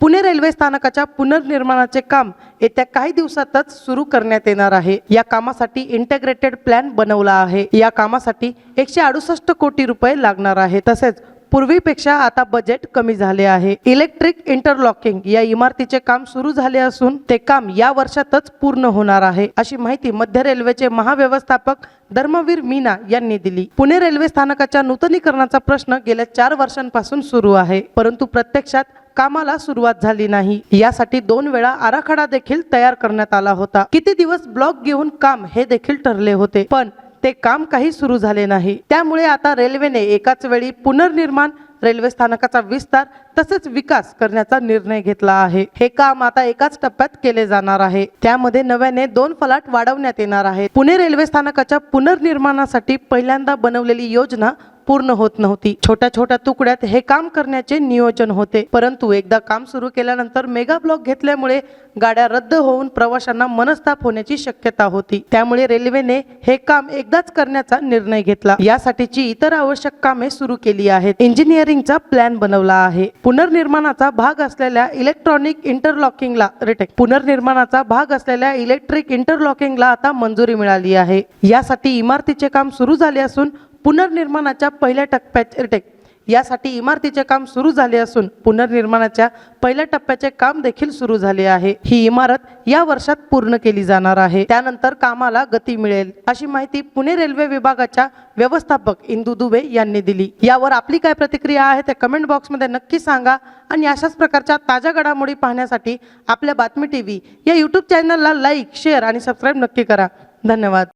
Pune railway स्थानकाच्या पुनर्निर्माणाचे काम येत्या काही दिवसातच सुरू करण्यात येणार आहे. या कामासाठी इंटेग्रेटेड प्लॅन बनवला आहे. या कामासाठी एकशे अडुसष्ट कोटी रुपये लागणार आहे तसेच पूर्वीपेक्षा आता बजेट कमी झाले आहे. इलेक्ट्रिक इंटरलॉकिंग या इमारतीचे काम सुरू झाले असून ते काम या वर्षातच पूर्ण होणार आहे अशी माहिती मध्य रेल्वेचे महाव्यवस्थापक धर्मवीर मीना यांनी दिली. पुणे रेल्वे स्थानकाच्या नूतनीकरणाचा प्रश्न गेल्या चार वर्षांपासून सुरू आहे परंतु प्रत्यक्षात कामाला सुरुवात झाली नाही. यासाठी दोन वेळा आराखडा देखील तयार करण्यात आला होता. किती दिवस ब्लॉक घेऊन काम हे देखील ठरले होते पण ते काम काही सुरू झाले नाही. त्यामुळे आता रेल्वेने एकाच वेळी पुनर्निर्माण रेल्वे स्थानकाचा विस्तार तसेच विकास करण्याचा निर्णय घेतला आहे. हे काम आता एकाच टप्प्यात केले जाणार आहे. त्यामध्ये नव्याने दोन फलाट वाढवण्यात येणार आहे पुणे रेल्वे स्थानकाच्या पुनर्निर्माणासाठी पहिल्यांदा बनवलेली योजना पूर्ण होत नव्हती. छोट्या छोट्या तुकड्यात हे काम करण्याचे नियोजन होते. परंतु एकदा काम सुरू केल्यानंतर मेगा ब्लॉक घेतल्यामुळे गाड्या रद्द होऊन प्रवाशांना मनस्ताप होण्याची शक्यता होती. त्यामुळे रेल्वेने हे काम एकदाच करण्याचा निर्णय घेतला. यासाठीची इतर आवश्यक कामे सुरू केली आहेत. इंजिनिअरिंगचा प्लॅन बनवला आहे. पुनर्निर्माणाचा भाग असलेल्या इलेक्ट्रॉनिक इंटरलॉकिंगला रिटेक पुनर्निर्माणाचा भाग असलेल्या इलेक्ट्रिक इंटरलॉकिंगला आता मंजुरी मिळाली आहे. यासाठी इमारतीचे काम सुरू झाले असून पुनर्निर्माणाच्या पहिल्या टप्प्याचे यासाठी इमारतीचे काम सुरू झाले असून पुनर्निर्माणाच्या पहिल्या टप्प्याचे काम देखील सुरू झाले आहे. ही इमारत या वर्षात पूर्ण केली जाणार आहे. त्यानंतर कामाला गती मिळेल अशी माहिती पुणे रेल्वे विभागाच्या व्यवस्थापक इंदू दुबे यांनी दिली. यावर आपली काय प्रतिक्रिया आहे ते कमेंट बॉक्समध्ये नक्की सांगा आणि अशाच प्रकारच्या ताज्या घडामोडी पाहण्यासाठी आपल्या बातमी टीव्ही या यूट्यूब चॅनलला लाईक शेअर आणि सबस्क्राईब नक्की करा. धन्यवाद.